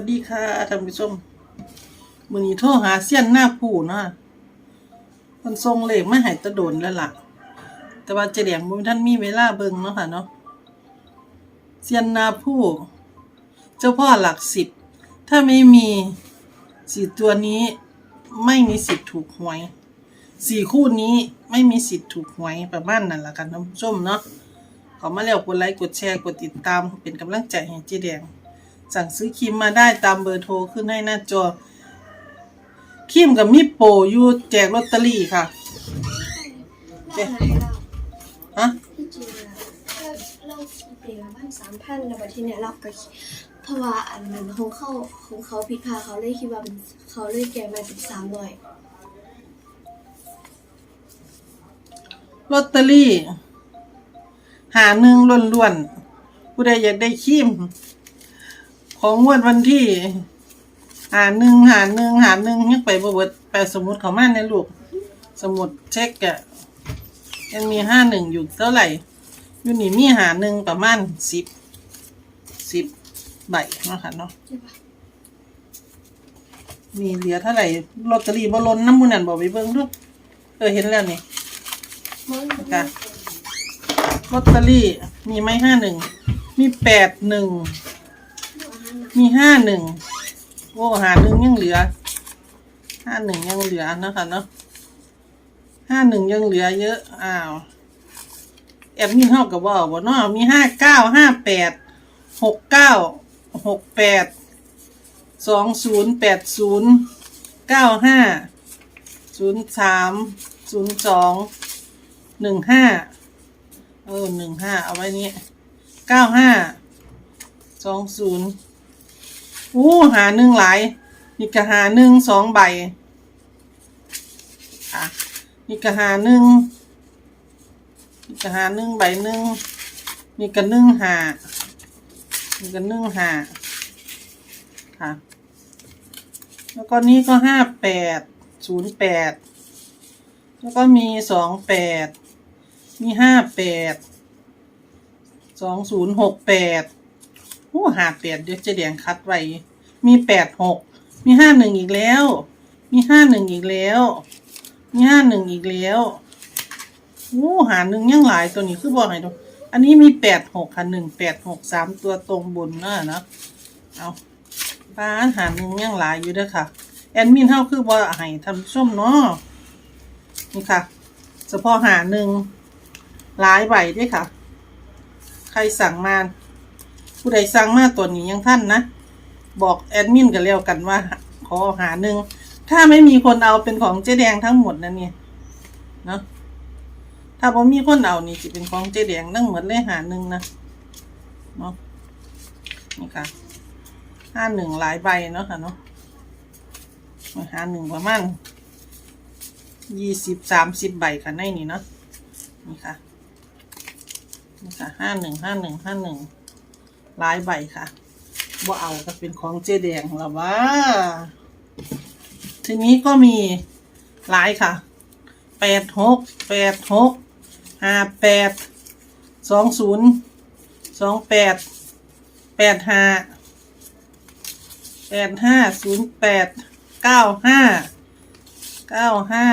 สวัสดีค่ะท่านผู้ชมมือนี้โทรหาเซียนหน้าผู้เนาะเพิ่นส่งเลขมาให้ตะโดนแล้วล่ะ แต่ว่าเจแดงบ่มีท่านมีเวลาเบิ่งเนาะค่ะเนาะเซียนหน้าผู้ เจ้าพ่อหลักสิบ ถ้าไม่มีสี่ตัวนี้ไม่มีสิทธิ์ถูกหวย สี่คู่นี้ไม่มีสิทธิ์ถูกหวยประมาณนั้นละกันท่านผู้ชมเนาะขอมาแล้วกดไลค์กดแชร์กดติดตามเป็นกำลังใจให้เจแดง สั่งซื้อครีมมาได้ตามเบอร์โทรขึ้นให้หน้าจอครีมกับมีโปรอยู่แจกลอตเตอรี่ค่ะเจ๊เราฮะที่จริงอะเราเราคิดเองละพันสามพันแล้วบัดทีเนี้ยเราก็คิดเพราะว่าอันนั้นของเขาของเขาผิดพลาดเขาเลยคิดว่าเป็นเขาเลยแก้มาเป็นสามร้อยลอตเตอรี่ หาหนึ่งล้วนๆผู้ใดอยากได้ครีม ของงวดวันที่หาหนึ่งหาหนึ่งหาหนึ่งยังไปบเบิดแปลสมุดเขามาในลูก สมุดเช็คอะยังมีห้าหนึ่งอยู่เท่าไหร่อยู่นี่มีหาหนึ่งประมาณสิบสิบใบเนาะค่ะเนาะใช่ปะมีเหลือเท่าไหร่ลอตเตอรี่บ่ล้นน้ำมูนันบอกไปเบิ่งดูเออเห็นแล้วนี่มันค่ะลอตเตอรี่มีไหมห้าหนึ่งมีแปดหนึ่ง มีห้าหนึ่งโอ้หาหนึ่งยังเหลือห้าหนึ่งยังเหลือนะคะเนาะห้าหนึ่งยังเหลือเยอะอ้าวแอบมีเท่ากับว่าบ่เนาะมีห้าเก้าห้าแปดหกเก้าหกแปดสองศูนย์แปดศูนย์เก้าห้าศูนย์สามศูนย์สองหนึ่งห้าเออหนึ่งห้าเอาไว้นี้เก้าห้าสองศูนย์ อู้หาหนึ่งหลายนี่ก็หาหนึ่งสองใบอะนี่ก็หาหนึ่งนี่ก็หาหนึ่งใบหนึ่งนี่ก็หนึ่งหานี่ก็หนึ่งหาค่ะ แล้วก็นี่ก็ห้าแปดศูนย์แปดแล้วก็มีสองแปดมีห้าแปดสองศูนย์หกแปด โอ้หาแปดเดี๋ยวจะแดงคัดไว้มีแปดหกมีห้าหนึ่งอีกแล้ว มีห้าหนึ่งอีกแล้ว มีห้าหนึ่งอีกแล้วโอ้หาหนึ่งยังหลายตัวนี้คือบอกให้ดูอันนี้มีแปดหกค่ะหนึ่งแปดหกสามตัวตรงบนน่ะนะเอาป้านหาหนึ่งยังหลายอยู่เด้อค่ะ แอดมินเท่าคือบ่ให้ทำส้มเนาะนี่ค่ะเฉพาะหาหนึ่งหลายใบด้วยค่ะ ใครสั่งมา ผู้ใดสั่งมาตัวนี้ยังท่านนะ บอกแอดมินกันแล้วกันว่า ขอหาหนึ่ง ถ้าไม่มีคนเอาเป็นของเจ๊แดงทั้งหมดนะเนี่ยเนาะถ้าผมมีคนเอานี่จะเป็นของเจ๊แดงทั้งหมดเลยหาหนึ่งนะเนาะนี่ค่ะห้าหนึ่งหลายใบเนาะค่ะเนาะหาหนึ่งประมาณยี่สิบสามสิบใบค่ะในนี้เนาะนี่ค่ะนี่ค่ะห้าหนึ่งห้าหนึ่งห้าหนึ่ง หลายใบค่ะบ่เอาก็เป็นของเจ๊แดงแล้วว่าทีนี้ก็มีหลายค่ะแปดหกแปดหกห้าแปดสองศูนย์สองแปดแปดห้าแปดห้าศูนย์แปดเก้าห้าเก้าห้า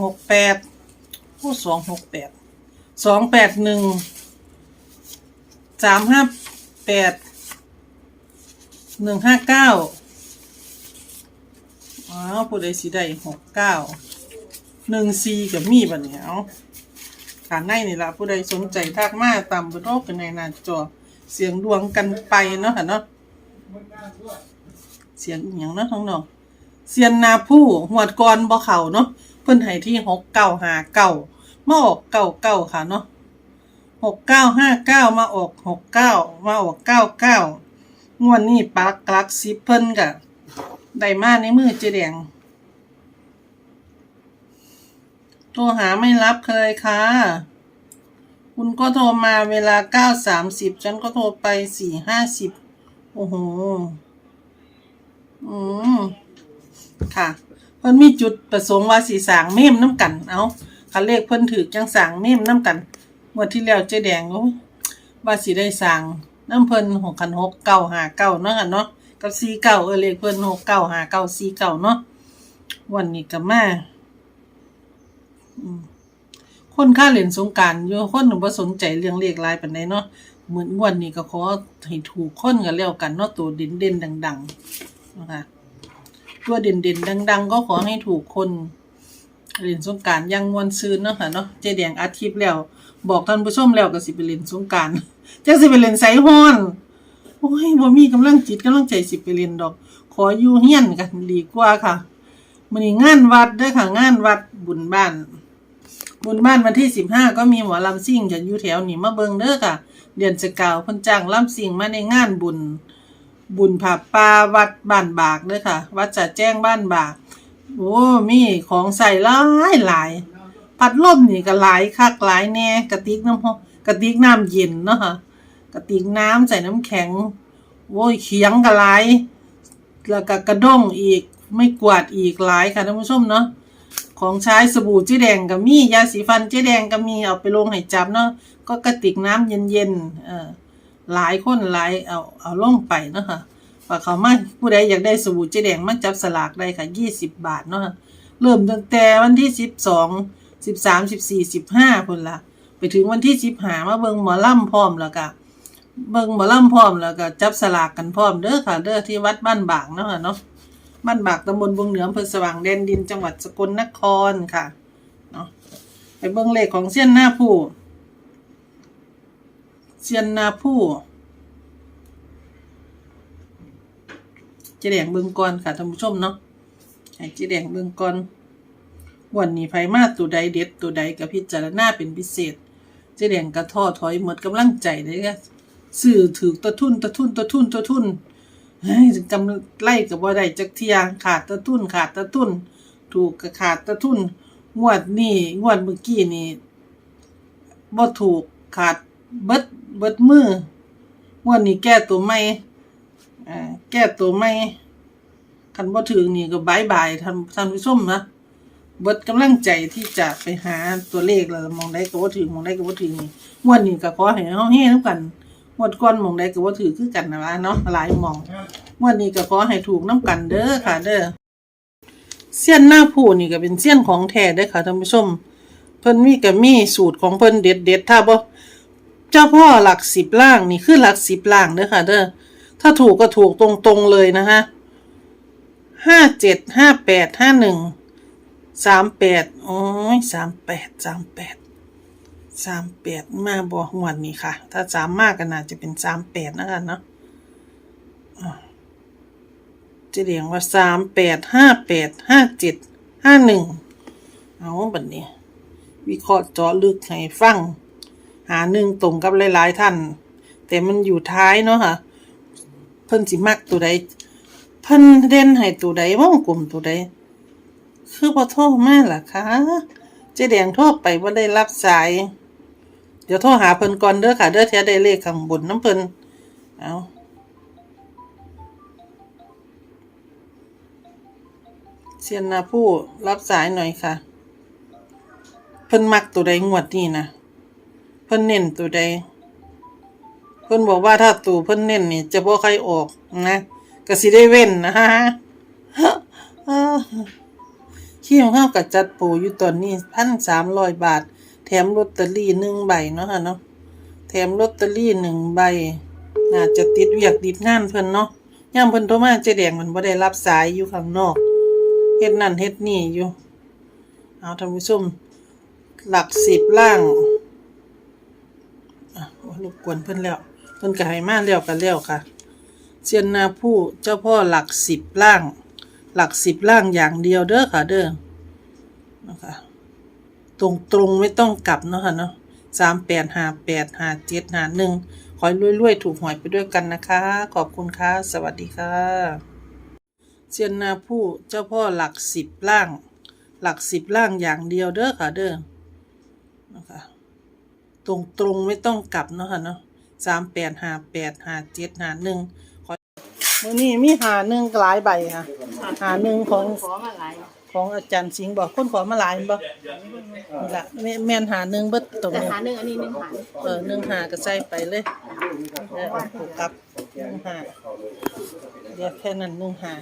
หกแปดผู้สองหกแปดสองแปดหนึ่งสามห้า แปดหนึ่งห้าเก้าอ๋อผู้ใดสีใดหกเก้าหนึ่งซีกับมีบัดเนี่ยเอาขาในนี่ละผู้ใดสนใจทักมาตามเบอร์โทรเป็นในหน้าจอเสียงดวงกันไปเนาะค่ะเนาะเสียงอย่างเนาะท้องน้องเสียนนาผู้หวดกรบ่เข่าเนาะเพิ่นให้ที่หกเก้าหาเก้ามาออกเก้าเก้าค่ะเนาะ หกเก้าห้าเก้ามาออกหกเก้ามาออกเก้าเก้างวดนี้ปักกลักสิเพิ่นกะได้มาในมือเจแดงโทรหาไม่รับเคยค่ะ คุณก็โทรมาเวลาเก้าสามสิบฉันก็โทรไปสี่ห้าสิบโอ้โห อืม ค่ะ เพิ่นมีจุดประสงค์ว่าสีสางเมมน้ำกัน เอาคันเลขเพิ่นถือจังสางเมมน้ำกัน งวดที่แล้วเจ๊แดงโอ้ยว่าสิได้สร้างน้ำเพิ่นหกคันหกเก้าหาเก้าเนาะกันเนาะกับซีเก่าเออเลขเพิ่นหกเก้าหาเก้าซีเก่าเนาะวันนี้ก็มาอืมคนค่าเล่นสงการอยู่คนหนึ่งบ่สนใจเรื่องเลขลายปานใดเนาะเหมือนวันนี้ก็ขอให้ถูกคนกันแล้วกันเนาะตัวเด่นเด่นดังๆนะคะตัวเด่นเด่นดัง ๆ ก็ขอให้ถูกคนเล่นสงการยังมวนซืนเนาะค่ะเนาะเจ๊แดงอัดคลิปแล้ว บอกท่านผู้ชมแล้วก็สิไปเล่นสงการจักสิไปเล่นไสฮ้อนโอ้ยบ่มีกำลังจิตกำลังใจสิไปเรียนดอก ขออยู่เฮียนกันดีกว่าค่ะมื้อนี้งานวัดด้อค่ะงานวัดบุญบ้าน บุญบ้านวันที่15ก็มีหมอลำซิ่งจะอยู่แถวนี้มาเบิงเด้อค่ะ เดือนสกาวพนจ้างลำซิ่งมาในงานบุญ บุญผาป่าวัดบ้านบากเด้อค่ะ วัดจะแจ้งบ้านบาก โอ้มีของใส่หลายหลาย พัดลมนี่ก็หลายคักหลายแน่กระติกน้ำร้อนกระติกน้ำเย็นเนาะค่ะกระติกน้ำใส่น้ำแข็งโอ้ยเขียงกระไรแล้วก็กระด้งอีกไม่กวาดอีกหลายค่ะท่านผู้ชมเนาะของใช้สบู่เจ๊แดงก็มียาสีฟันเจ๊แดงก็มีเอาไปลงให้จับเนาะก็กระติกน้ำเย็นๆเออหลายคนหลายเอาเอาลงไปเนาะค่ะว่าเขามาผู้ใดอยากได้สบู่เจ๊แดงมาจับสลากได้ค่ะยี่สิบบาทเนาะเริ่มตั้งแต่วันที่สิบสอง สิบสามสิบสี่สิบห้าคนละไปถึงวันที่สิบหามาเบิงหมอล่ำพร้อมแล้วก็เบิงหมอล่ำพร้อมแล้วก็จับสลากกันพร้อมเด้อค่ะ เด้อที่วัดบ้านบางเนาะเนาะบ้านบากตำบลบงเหนืออำเภอสว่างแดนดินจังหวัดสกลนครค่ะเนาะไปเบิงเลขของเสี้ยนหน้าผู้เสี้ยนหน้าผู้เจ๊แดงเบิงก่อนค่ะท่านผู้ชมเนาะให้เจ๊แดงเบิงก่อน วันนี้ไผมาตัวใดเด็ดตัวใดก็พิจารณาเป็นพิเศษเจ๊แดงก็ท้อถอยหมดกำลังใจเลยค่ะซื้อถือตะทุนตะทุนตะทุนตะทุนเฮ้ยกำไรกับว่าได้จักเทียขาดตะทุนขาดตะทุน ถูกก็ขาดตะทุนงวดนี่งวดเมื่อกี้นี่บ่ถูกขาดเบิดเบิดมืองวดนี้แก้ตัวใหม่แก้ตัวใหม่คันบ่ถึงนี่ก็บายบายท่านท่านผู้ชมนะ เบิดกำลังใจที่จะไปหาตัวเลขแล้วมองได้ก็บ่ถึงมองได้ก็บ่ถึงนี่งวดนี้ก็ขอให้เฮาเฮ็ดนำกันงวดก่อนมองใดก็ว่าถือคือกันนะว่าเนาะหลายมองงวดนี้ก็ขอให้ถูกน้ำกันเด้อค่ะ เด้อเสี้ยนหน้าผู้นี่ก็เป็นเสี้ยนของแท้เด้ค่ะท่านผู้ชม เพิ่นมีก็มีสูตรของเพิ่นเด็ดเด็ดถ้าบ่เจ้าพ่อหลักสิบล่างนี่คือหลักสิบล่างเด้อค่ะ เด้อถ้าถูกก็ถูกตรงๆเลยนะฮะห้าเจ็ดห้าแปดห้าหนึ่ง สามแปดโอ้ยสามแปดสามแปดสามแปดมาบวกงวดนี้ค่ะ ถ้าสามมากก็น่าจะเป็นสามแปดนะคะเนาะจะเรียงว่าสามแปดห้าแปดห้าเจ็ดห้าหนึ่งเอาบัดนี้ วิเคราะห์เจาะลึกให้ฟัง หาหนึ่งตรงกับหลาย ๆ ท่าน แต่มันอยู่ท้ายเนาะค่ะ เพิ่นสิมักตัวใด เพิ่นเด่นให้ตัวใดว่องกลุ่มตัวใด คือพอโทรมาล่ะคะเจ๊แดงโทรไปว่าได้รับสาย เดี๋ยวโทรหาเพิ่นก่อนเด้อค่ะ เด้อแท้ได้เลขข้างบนน้ำเพิ่นเอาเซียนนาผู้รับสายหน่อยค่ะ เพิ่นมักตัวใดงวดนี่นะเพิ่นเน้นตัวใด เพิ่นบอกว่าถ้าตัวเพิ่นเน้นนี่ จะบ่ใครออกนะก็สิได้เว้นนะฮะ ขี้ของข้าวกับจัดปูอยู่ตอนนี้พันสามร้อยบาท แถมลอตเตอรี่หนึ่งใบเนาะค่ะเนาะแถมลอตเตอรี่หนึ่งใบน่าจะติดเวียกติดงานเพิ่นเนาะย่ามเพิ่นโทรมาเจ๊แดงมันบ่ได้รับสายอยู่ข้างนอกเฮ็ดนั่นเฮ็ดนี่อยู่ เอาท่านผู้ชมหลักสิบล่างอะโอ้รบกวนเพิ่นแล้วเพิ่นก็ให้มาแล้วกันแล้วค่ะเซียนนาผู้เจ้าพ่อหลักสิบล่าง หลักสิบล่างอย่างเดียวเด้อค่ะเด้อนะคะตรงตรงไม่ต้องกลับเนาะค่ะเนาะสามแปดห้าแปดห้าเจ็ดห้าหนึ่งขอให้รวยๆ ถูกหวยไปด้วยกันนะคะ ขอบคุณค่ะ สวัสดีค่ะเซียนนาผู้เจ้าพ่อหลักสิบล่าง หลักสิบล่างอย่างเดียวเด้อค่ะเด้อนะคะตรงตรงไม่ต้องกลับเนาะค่ะเนาะสามแปดห้าแปดห้าเจ็ดห้าหนึ่ง มือนี้มีหาหนึ่งหลายใบค่ะ หาหนึ่งของขอมาหลายของอาจารย์สิงห์บอกคนขอมาหลายแม่นบ่นี่ละแม่แม่นหาหนึ่งเบิดตรงแต่นี้หาหนึ่งอันนี้หนึ่งหารเออหนึ่งหาก็ใส่ไปเลยเออเอาผูกกลับหนึ่งหาเดี๋ยวแค่นั้นหนึ่งหา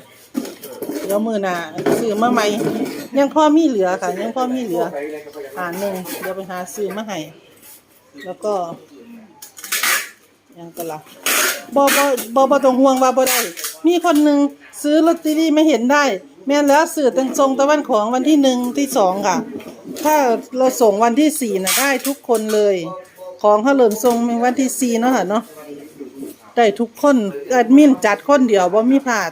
เดี๋ยวมือหนาซื้อมาใหม่ยังพอมีเหลือค่ะ ยังพอมีเหลือหาหนึ่งเดี๋ยวไปหาซื้อมาให้แล้วก็ยังก็ละ บอบอบอบอต้องห่วงว่าบ่ได้ มีคนหนึ่งซื้อลอตเตอรี่ไม่เห็นได้ แม่นแล้วสื่อตังทรงตะวันของวันที่หนึ่งที่สองค่ะ ถ้าเราส่งวันที่สี่น่ะได้ทุกคนเลย ของเขาเริ่มทรงในวันที่สี่เนาะค่ะเนาะได้ทุกคนแอดมินจัดคนเดียวว่ามีพลาด